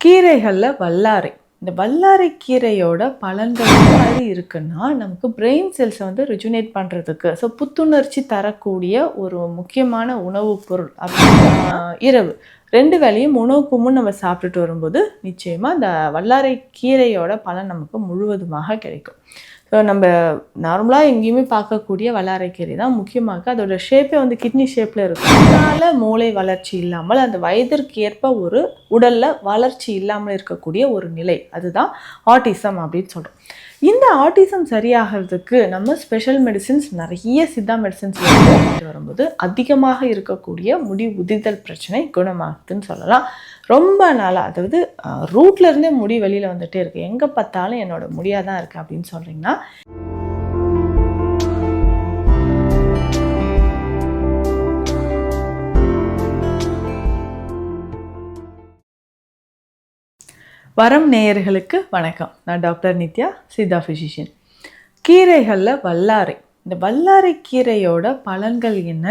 கீரைகளில் வல்லாரை. இந்த வல்லாரை கீரையோட பலன்கள் மாதிரி இருக்குன்னா நமக்கு பிரெயின் செல்ஸை வந்து ரிஜுனேட் பண்ணுறதுக்கு ஸோ புத்துணர்ச்சி தரக்கூடிய ஒரு முக்கியமான உணவுப் பொருள் அப்படின்னா இரவு. ரெண்டு வேலையும் உணவுக்குமும் நம்ம சாப்பிட்டுட்டு வரும்போது நிச்சயமாக இந்த வல்லாரை கீரையோட பலன் நமக்கு முழுவதுமாக கிடைக்கும். ஸோ நம்ம நார்மலாக எங்கேயுமே பார்க்கக்கூடிய வல்லாரைக்கீரை தான் முக்கியமாக அதோட ஷேப்பே வந்து கிட்னி ஷேப்பில் இருக்கும். அதனால் மூளை வளர்ச்சி இல்லாமல் அந்த வயதிற்கு ஏற்ப ஒரு உடலில் வளர்ச்சி இல்லாமல் இருக்கக்கூடிய ஒரு நிலை. அதுதான் ஆட்டிசம் அப்படின்னு சொல்கிறோம் இந்த ஆட்டிசம் சரியாகிறதுக்கு நம்ம ஸ்பெஷல் மெடிசின்ஸ் நிறைய சித்தா மெடிசின்ஸ் வரும்போது அதிகமாக இருக்கக்கூடிய முடி உதிர்தல் பிரச்சனை குணமாகுதுன்னு சொல்லலாம். ரொம்ப நாளாக அதாவது ரூட்ல இருந்தே முடி வெளியில் வந்துட்டே இருக்குது எங்கே பார்த்தாலும் என்னோட முடியாக தான் இருக்குது அப்படின்னு சொல்கிறீங்கன்னா வரம் நேயர்களுக்கு வணக்கம். நான் டாக்டர் நித்யா சித்தா ஃபிசிஷியன் கீரைகளில் வல்லாரை. இந்த வல்லாரை கீரையோட பலன்கள் என்ன?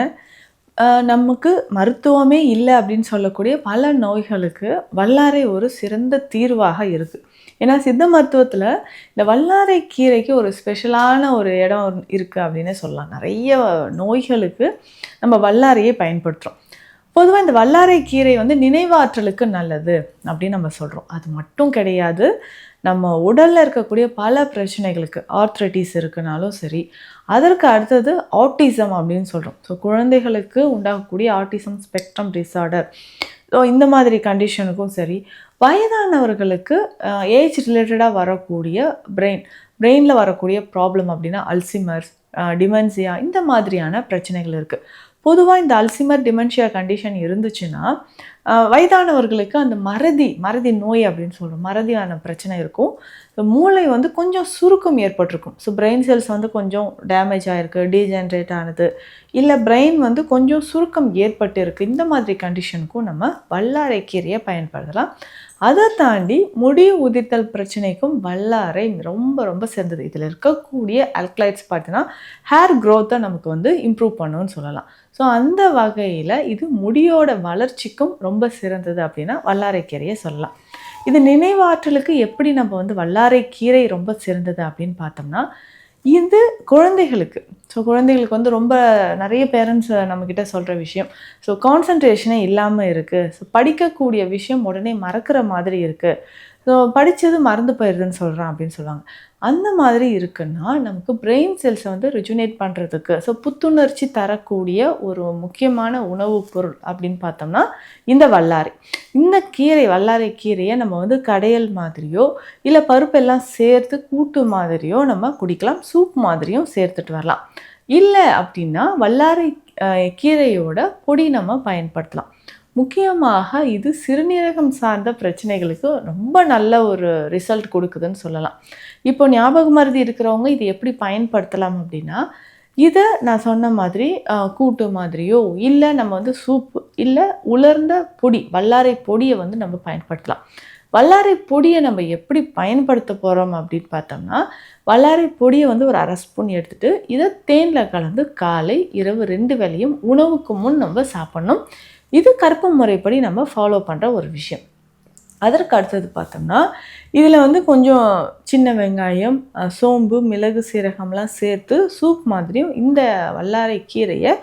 நமக்கு மருத்துவமே இல்லை அப்படின்னு சொல்லக்கூடிய பல நோய்களுக்கு வல்லாரை ஒரு சிறந்த தீர்வாக இருக்குது ஏன்னா சித்த மருத்துவத்தில் இந்த வல்லாரை கீரைக்கு ஒரு ஸ்பெஷலான ஒரு இடம் இருக்குது அப்படின்னே சொல்லலாம். நிறைய நோய்களுக்கு நம்ம வல்லாரையை பயன்படுத்துகிறோம் பொதுவாக இந்த வல்லாரை கீரை வந்து நினைவாற்றலுக்கு நல்லது அப்படின்னு நம்ம சொல்கிறோம் அது மட்டும் கிடையாது. நம்ம உடலில் இருக்கக்கூடிய பல பிரச்சனைகளுக்கு ஆர்த்ரைட்டிஸ் இருக்குனாலும் சரி அதற்கு அடுத்தது ஆட்டிசம் அப்படின்னு சொல்கிறோம் ஸோ குழந்தைகளுக்கு உண்டாகக்கூடிய ஆட்டிசம் ஸ்பெக்ட்ரம் டிஸார்டர் ஸோ இந்த மாதிரி கண்டிஷனுக்கும் சரி வயதானவர்களுக்கு ஏஜ் ரிலேட்டடாக வரக்கூடிய பிரெயின் பிரெயினில் வரக்கூடிய ப்ராப்ளம் அப்படின்னா அல்சிமர்ஸ் டிமென்சியா இந்த மாதிரியான பிரச்சனைகள் இருக்குது பொதுவாக இந்த அல்சிமர் டிமென்ஷியா கண்டிஷன் இருந்துச்சுன்னா வயதானவர்களுக்கு அந்த மறதி மறதி நோய் அப்படின்னு சொல்கிறோம் மறதியான பிரச்சனை இருக்கும். மூளை வந்து கொஞ்சம் சுருக்கம் ஏற்பட்டிருக்கும். ஸோ பிரெயின் செல்ஸ் வந்து கொஞ்சம் டேமேஜ் ஆகிருக்கு டீஜென்ரேட் ஆனது. இல்லை பிரெயின் வந்து கொஞ்சம் சுருக்கம் ஏற்பட்டு இருக்குது இந்த மாதிரி கண்டிஷனுக்கும் நம்ம வல்லாரை கீரையை பயன்படுத்தலாம். அதை தாண்டி முடி உதிர்த்தல் பிரச்சனைக்கும் வல்லாரை ரொம்ப ரொம்ப சிறந்தது. இதில் இருக்கக்கூடிய அல்கலைட்ஸ் பார்த்தீங்கன்னா ஹேர் க்ரோத்தை நமக்கு வந்து இம்ப்ரூவ் பண்ணுன்னு சொல்லலாம். ஸோ அந்த வகையில் இது முடியோட வளர்ச்சிக்கும் ரொம்ப சிறந்தது அப்படின்னா வல்லாரை கீரையை சொல்லலாம். இது நினைவாற்றலுக்கு எப்படி நம்ம வந்து வல்லாரை கீரை ரொம்ப சிறந்தது அப்படின்னு பார்த்தோம்னா இது குழந்தைகளுக்கு ஸோ குழந்தைகளுக்கு வந்து ரொம்ப நிறைய பேரண்ட்ஸ் நம்மக்கிட்ட சொல்கிற விஷயம். ஸோ கான்சன்ட்ரேஷனே இல்லாமல் இருக்குது ஸோ படிக்கக்கூடிய விஷயம் உடனே மறக்கிற மாதிரி இருக்குது ஸோ படித்தது மறந்து போயிடுதுன்னு சொல்கிறான் அப்படின்னு சொல்லுவாங்க. அந்த மாதிரி இருக்குன்னா நமக்கு பிரெயின் செல்ஸை வந்து ரிஜுனேட் பண்ணுறதுக்கு ஸோ புத்துணர்ச்சி தரக்கூடிய ஒரு முக்கியமான உணவுப் பொருள் அப்படின்னு பார்த்தோம்னா இந்த வல்லாரை. இந்த கீரை வல்லாரை கீரையை நம்ம வந்து கடையல் மாதிரியோ இல்லை பருப்பெல்லாம் சேர்த்து கூட்டு மாதிரியோ நம்ம குடிக்கலாம். சூப் மாதிரியும் சேர்த்துட்டு வரலாம். இல்லை அப்படின்னா வல்லாரை கீரையோட பொடி நம்ம பயன்படுத்தலாம். முக்கியமாக இது சிறுநீரகம் சார்ந்த பிரச்சனைகளுக்கு ரொம்ப நல்ல ஒரு ரிசல்ட் கொடுக்குதுன்னு சொல்லலாம். இப்போ ஞாபக மருதி இருக்கிறவங்க இது எப்படி பயன்படுத்தலாம் அப்படின்னா இதை நான் சொன்ன மாதிரி கூட்டு மாதிரியோ இல்லை நம்ம வந்து சூப்பு இல்லை உலர்ந்த பொடி வல்லாரை பொடியை வந்து நம்ம பயன்படுத்தலாம். வல்லாரை பொடியை நம்ம எப்படி பயன்படுத்த போகிறோம் அப்படின்னு பார்த்தோம்னா வல்லாரை பொடியை வந்து ஒரு அரை ஸ்பூன் எடுத்துகிட்டு இதை தேனில் கலந்து காலை இரவு ரெண்டு வேளையும் உணவுக்கு முன் நம்ம சாப்பிட்ணும். இது கற்ப முறைப்படி நம்ம ஃபாலோ பண்ணுற ஒரு விஷயம். அதற்கு அடுத்தது பார்த்தோம்னா இதில் வந்து கொஞ்சம் சின்ன வெங்காயம் சோம்பு மிளகு சீரகம்லாம் சேர்த்து சூப் மாதிரியும் இந்த வல்லாரை கீரையை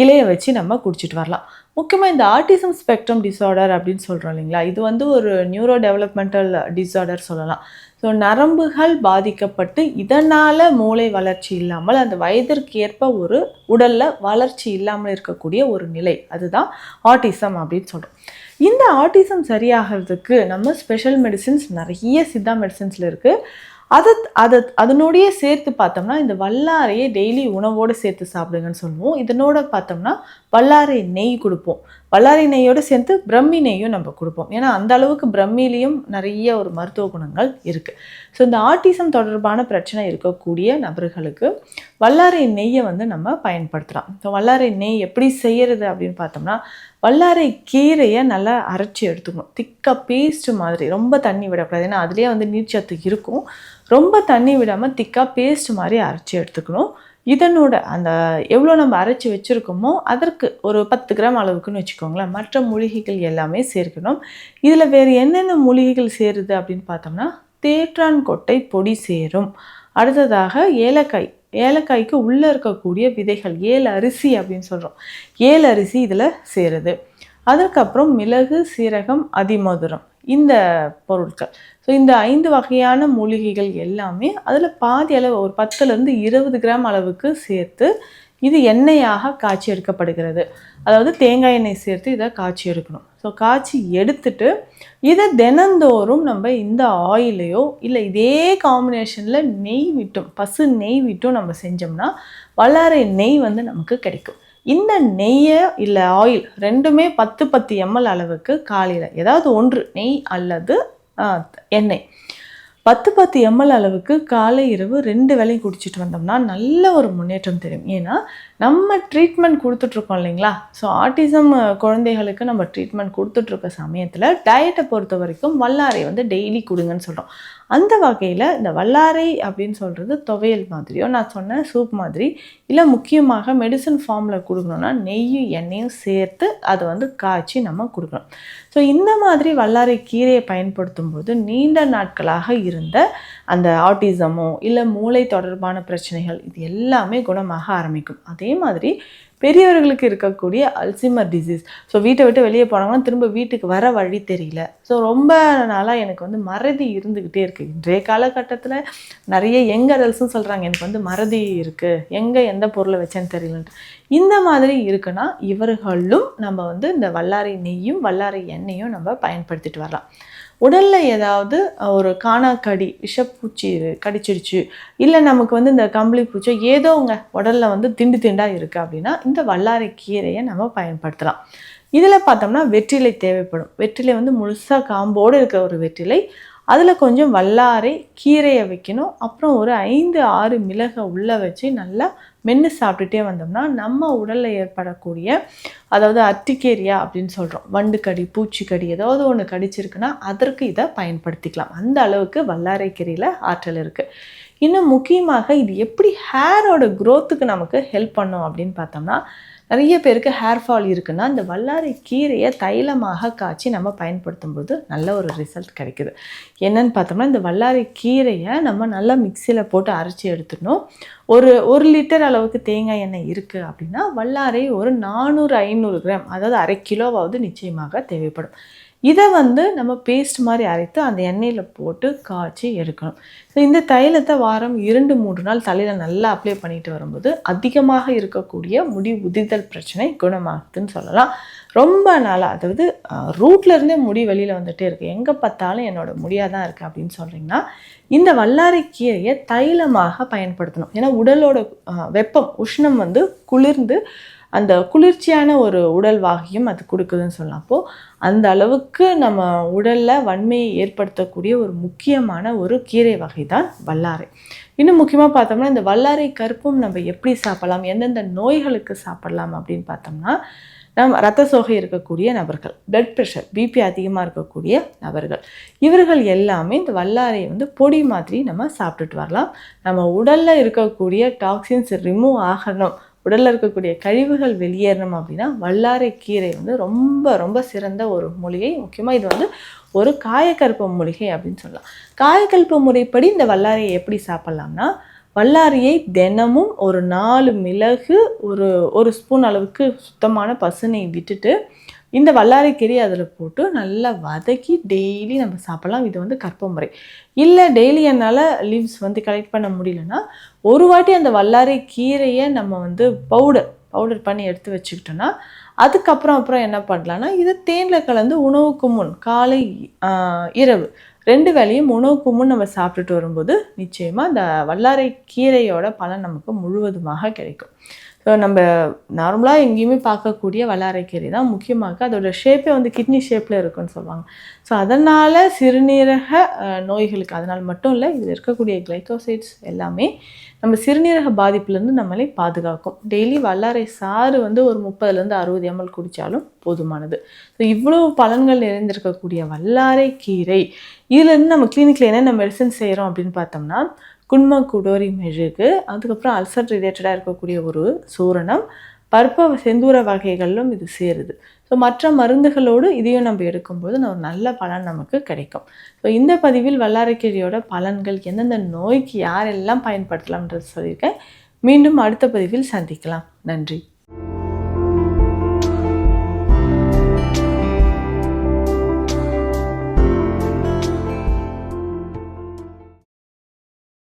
இலையை வச்சு நம்ம குடிச்சிட்டு வரலாம். முக்கியமாக இந்த ஆர்டிசம் ஸ்பெக்ட்ரம் டிஸார்டர் அப்படின்னு சொல்கிறோம் இல்லைங்களா? இது வந்து ஒரு நியூரோ டெவலப்மெண்டல் டிஸார்டர் சொல்லலாம். ஸோ நரம்புகள் பாதிக்கப்பட்டு இதனால் மூளை வளர்ச்சி இல்லாமல் அந்த வயதிற்கு ஏற்ப ஒரு உடலில் வளர்ச்சி இல்லாமல் இருக்கக்கூடிய ஒரு நிலை. அதுதான் ஆட்டிசம் அப்படின்னு சொல்கிறோம் இந்த ஆட்டிசம் சரியாகிறதுக்கு நம்ம ஸ்பெஷல் மெடிசின்ஸ் நிறைய சித்தா மெடிசின்ஸில் இருக்குது அதை அதை அதனோடைய சேர்த்து பார்த்தோம்னா இந்த வல்லாரையை டெய்லி உணவோடு சேர்த்து சாப்பிடுங்கன்னு சொல்லுவோம். இதனோட பார்த்தோம்னா வல்லாரை நெய் கொடுப்போம். வல்லாரை நெய்யோடு சேர்த்து பிரம்மி நெய்யும் நம்ம கொடுப்போம். ஏன்னா அந்த அளவுக்கு பிரம்மிலையும் நிறைய ஒரு மருத்துவ குணங்கள் இருக்குது ஸோ இந்த ஆட்டிசம் தொடர்பான பிரச்சனை இருக்கக்கூடிய நபர்களுக்கு வல்லாரை நெய்யை வந்து நம்ம பயன்படுத்தலாம். ஸோ வல்லாரை நெய் எப்படி செய்யறது அப்படின்னு பார்த்தோம்னா வல்லாரை கீரையை நல்லா அரைச்சி எடுத்துக்கணும். திக்காக பேஸ்ட் மாதிரி ரொம்ப தண்ணி விடக்கூடாது. ஏன்னா அதுலேயே வந்து நீர்ச்சத்து இருக்கும். ரொம்ப தண்ணி விடாமல் திக்காக பேஸ்ட் மாதிரி அரைச்சி எடுத்துக்கணும். இதனோட அந்த எவ்வளோ நம்ம அரைச்சி வச்சுருக்கோமோ அதற்கு ஒரு பத்து கிராம் அளவுக்குன்னு வச்சுக்கோங்களேன். மற்ற மூலிகைகள் எல்லாமே சேர்க்கணும். இதில் வேறு என்னென்ன மூலிகைகள் சேருது அப்படின்னு பார்த்தோம்னா தேற்றான் கொட்டை பொடி சேரும். அடுத்ததாக ஏலக்காய். ஏலக்காய்க்கு உள்ளே இருக்கக்கூடிய விதைகள் ஏல் அரிசி அப்படின்னு சொல்கிறோம் ஏல் அரிசி இதில் சேருது. அதற்கப்புறம் மிளகு சீரகம் அதிமதுரம். இந்த பொருட்கள். ஸோ இந்த ஐந்து வகையான மூலிகைகள் எல்லாமே அதில் பாதி அளவு ஒரு பத்துலேருந்து இருபது கிராம் அளவுக்கு சேர்த்து இது எண்ணெயாக காய்ச்சி எடுக்கப்படுகிறது. அதாவது தேங்காய் எண்ணெய் சேர்த்து இதை காய்ச்சி எடுக்கணும். ஸோ காய்ச்சி எடுத்துட்டு இதை தினந்தோறும் நம்ம இந்த ஆயிலையோ இல்லை இதே காம்பினேஷனில் நெய் விட்டும் பசு நெய் விட்டும் நம்ம செஞ்சோம்னா வளர நெய் வந்து நமக்கு கிடைக்கும். இந்த நெய்யை இல்லை ஆயில் ரெண்டுமே பத்து பத்து எம்எல் அளவுக்கு காலையில் ஏதாவது ஒன்று நெய் அல்லது எண்ணெய். பத்து பத்து எம்எல் அளவுக்கு காலை இரவு ரெண்டு வேலையும் குடிச்சிட்டு வந்தோம்னா நல்ல ஒரு முன்னேற்றம் தெரியும். ஏன்னா நம்ம ட்ரீட்மெண்ட் கொடுத்துட்ருக்கோம் இல்லைங்களா? ஸோ ஆட்டிசம் குழந்தைகளுக்கு நம்ம ட்ரீட்மெண்ட் கொடுத்துட்ருக்க சமயத்தில் டயட்டை பொறுத்த வரைக்கும் வல்லாரை வந்து டெய்லி கொடுங்கன்னு சொல்கிறோம் அந்த வகையில் இந்த வல்லாரை அப்படின்னு சொல்கிறது துவையல் மாதிரியோ நான் சொன்ன சூப் மாதிரி இல்லை முக்கியமாக மெடிசன் ஃபார்மில் கொடுக்கணுன்னா நெய்யும் எண்ணெயும் சேர்த்து அதை வந்து காய்ச்சி நம்ம கொடுக்கணும். ஸோ இந்த மாதிரி வல்லாரை கீரையை பயன்படுத்தும் போது நீண்ட நாட்களாக இருந்த அந்த ஆட்டிசமோ இல்லை மூளை தொடர்பான பிரச்சனைகள் இது எல்லாமே குணமாக ஆரம்பிக்கும். அதே மாதிரி பெரியவர்களுக்கு இருக்கக்கூடிய அல்சிமர் டிசீஸ் ஸோ வீட்டை விட்டு வெளியே போனாங்கன்னா திரும்ப வீட்டுக்கு வர வழி தெரியல. ஸோ ரொம்ப நாளாக எனக்கு வந்து மறதி இருந்துக்கிட்டே இருக்குது இன்றைய காலகட்டத்தில் நிறைய எங்கே அதல்ஸும் சொல்கிறாங்க எனக்கு வந்து மறதி இருக்குது எங்கே எந்த பொருளை வச்சேன்னு தெரியலன்ட்டு. இந்த மாதிரி இருக்குன்னா இவர்களும் நம்ம வந்து இந்த வல்லாரை நெய்யும் வல்லாரை எண்ணெயும் நம்ம பயன்படுத்திட்டு வரலாம். உடலில் ஏதாவது ஒரு காணாக்கடி விஷப்பூச்சி கடிச்சிடுச்சு இல்லை நமக்கு வந்து இந்த கம்பளி பூச்சியோ ஏதோ உங்கள் உடலில் வந்து திண்டு திண்டாக இருக்குது அப்படின்னா இந்த வல்லாரை கீரையை நம்ம பயன்படுத்தலாம். இதில் பார்த்தோம்னா வெற்றிலை தேவைப்படும். வெற்றிலை வந்து முழுசாக காம்போடு இருக்கிற ஒரு வெற்றிலை அதில் கொஞ்சம் வல்லாரை கீரையை வைக்கணும். அப்புறம் ஒரு ஐந்து ஆறு மிளகை உள்ளே வச்சு நல்லா மென்று சாப்பிட்டுட்டே வந்தோம்னா நம்ம உடலில் ஏற்படக்கூடிய அதாவது அத்திக்கேரியா அப்படின்னு சொல்கிறோம் வண்டுக்கடி பூச்சிக்கடி ஏதாவது ஒன்று கடிச்சிருக்குன்னா அதற்கு இதை பயன்படுத்திக்கலாம். அந்த அளவுக்கு வல்லாரை கீரையில் ஆற்றல் இருக்குது இன்னும் முக்கியமாக இது எப்படி ஹேரோட க்ரோத்துக்கு நமக்கு ஹெல்ப் பண்ணும் அப்படின்னு பார்த்தோம்னா நிறைய பேருக்கு ஹேர் ஃபால் இருக்குன்னா இந்த வல்லாரை கீரையை தைலமாக காய்ச்சி நம்ம பயன்படுத்தும் போது நல்ல ஒரு ரிசல்ட் கிடைக்குது. என்னன்னு பார்த்தோம்னா இந்த வல்லாரை கீரையை நம்ம நல்லா மிக்சியில் போட்டு அரைச்சி எடுத்துடணும். ஒரு ஒரு லிட்டர் அளவுக்கு தேங்காய் எண்ணெய் இருக்குது அப்படின்னா வல்லாரை ஒரு நானூறு ஐநூறு கிராம் அதாவது அரை கிலோவாவது நிச்சயமாக தேவைப்படும். இதை வந்து நம்ம பேஸ்ட் மாதிரி அரைத்து அந்த எண்ணெயில் போட்டு காய்ச்சி எடுக்கணும். ஸோ இந்த தைலத்தை வாரம் இரண்டு மூன்று நாள் தலையில் நல்லா அப்ளை பண்ணிட்டு வரும்போது அதிகமாக இருக்கக்கூடிய முடி உதிர்தல் பிரச்சனை குணமாகுதுன்னு சொல்லலாம். ரொம்ப நாளாக அதாவது ரூட்லேருந்தே முடி வெளியில் வந்துகிட்டே இருக்குது எங்கே பார்த்தாலும் என்னோட முடியாக தான் இருக்குது அப்படின்னு சொல்கிறீங்கன்னா இந்த வல்லாரை கீரையை தைலமாக பயன்படுத்தணும். ஏன்னா உடலோட வெப்பம் உஷ்ணம் வந்து குளிர்ந்து அந்த குளிர்ச்சியான ஒரு உடல் வாகியம் அது கொடுக்குதுன்னு சொல்லலாம். அப்போது அந்த அளவுக்கு நம்ம உடலில் வன்மையை ஏற்படுத்தக்கூடிய ஒரு முக்கியமான ஒரு கீரை வகை தான் வல்லாரை. இன்னும் முக்கியமாக பார்த்தோம்னா இந்த வல்லாரை கருப்பும் நம்ம எப்படி சாப்பிடலாம்? எந்தெந்த நோய்களுக்கு சாப்பிடலாம் அப்படின்னு பார்த்தோம்னா நம்ம ரத்த சோகை இருக்கக்கூடிய நபர்கள் பிளட் ப்ரெஷர் பிபி அதிகமாக இருக்கக்கூடிய நபர்கள் இவர்கள் எல்லாமே இந்த வல்லாரையை வந்து பொடி மாதிரி நம்ம சாப்பிட்டுட்டு வரலாம். நம்ம உடலில் இருக்கக்கூடிய டாக்ஸின்ஸ் ரிமூவ் ஆகணும். உடலில் இருக்கக்கூடிய கழிவுகள் வெளியேறணும் அப்படின்னா வல்லாரை கீரை வந்து ரொம்ப ரொம்ப சிறந்த ஒரு மூலிகை. முக்கியமாக இது வந்து ஒரு காயக்கற்ப மூலிகை அப்படின்னு சொல்லலாம். காயக்கல்ப முறைப்படி இந்த வல்லாரையை எப்படி சாப்பிட்லாம்னா வல்லாரியை தினமும் ஒரு நாலு மிளகு ஒரு ஒரு ஸ்பூன் அளவுக்கு சுத்தமான பசுனை விட்டுட்டு இந்த வல்லாரைக்கீரை அதில் போட்டு நல்லா வதக்கி டெய்லி நம்ம சாப்பிட்லாம். இது வந்து கற்ப முறை. இல்லை டெய்லி என்னால் லீவ்ஸ் வந்து கலெக்ட் பண்ண முடியலன்னா ஒரு வாட்டி அந்த வல்லாரை கீரையை நம்ம வந்து பவுடர் பவுடர் பண்ணி எடுத்து வச்சுக்கிட்டோன்னா அதுக்கப்புறம் அப்புறம் என்ன பண்ணலான்னா இதை தேனில் கலந்து உணவுக்கு முன் காலை இரவு ரெண்டு வேலையும் உணவுக்கு முன் நம்ம சாப்பிட்டுட்டு வரும்போது நிச்சயமாக இந்த வல்லாரை கீரையோட பலன் நமக்கு முழுவதுமாக கிடைக்கும். ஸோ நம்ம நார்மலாக எங்கேயுமே பார்க்கக்கூடிய வல்லாரைக்கீரை தான் முக்கியமாக அதோட ஷேப்பே வந்து கிட்னி ஷேப்பில் இருக்குன்னு சொல்லுவாங்க. ஸோ அதனால் சிறுநீரக நோய்களுக்கு அதனால் மட்டும் இல்லை இதில் இருக்கக்கூடிய கிளைக்கோசைட்ஸ் எல்லாமே நம்ம சிறுநீரக பாதிப்புலேருந்து நம்மளை பாதுகாக்கும். டெய்லி வல்லாரை சாறு வந்து ஒரு முப்பதுலேருந்து அறுபது எம்எல் குடித்தாலும் போதுமானது. ஸோ இவ்வளோ பலன்கள் நிறைந்திருக்கக்கூடிய வல்லாரை கீரை இதுலேருந்து நம்ம கிளினிக்கில் என்னென்ன மெடிசன் செய்கிறோம் அப்படின்னு பார்த்தோம்னா குண்ம குடோரி மெழுகு அதுக்கப்புறம் அல்சர் ரிலேட்டடாக இருக்கக்கூடிய ஒரு சூரணம் பருப்ப செந்தூர வகைகளிலும் இது சேருது. ஸோ மற்ற மருந்துகளோடு இதையும் நம்ம எடுக்கும்போது ஒரு நல்ல பலன் நமக்கு கிடைக்கும். ஸோ இந்த பதிவில் வல்லாரைக்கீரையோட பலன்கள் எந்தெந்த நோய்க்கு யாரெல்லாம் பயன்படுத்தலாம்ன்றது சொல்லியிருக்கேன். மீண்டும் அடுத்த பதிவில் சந்திக்கலாம். நன்றி.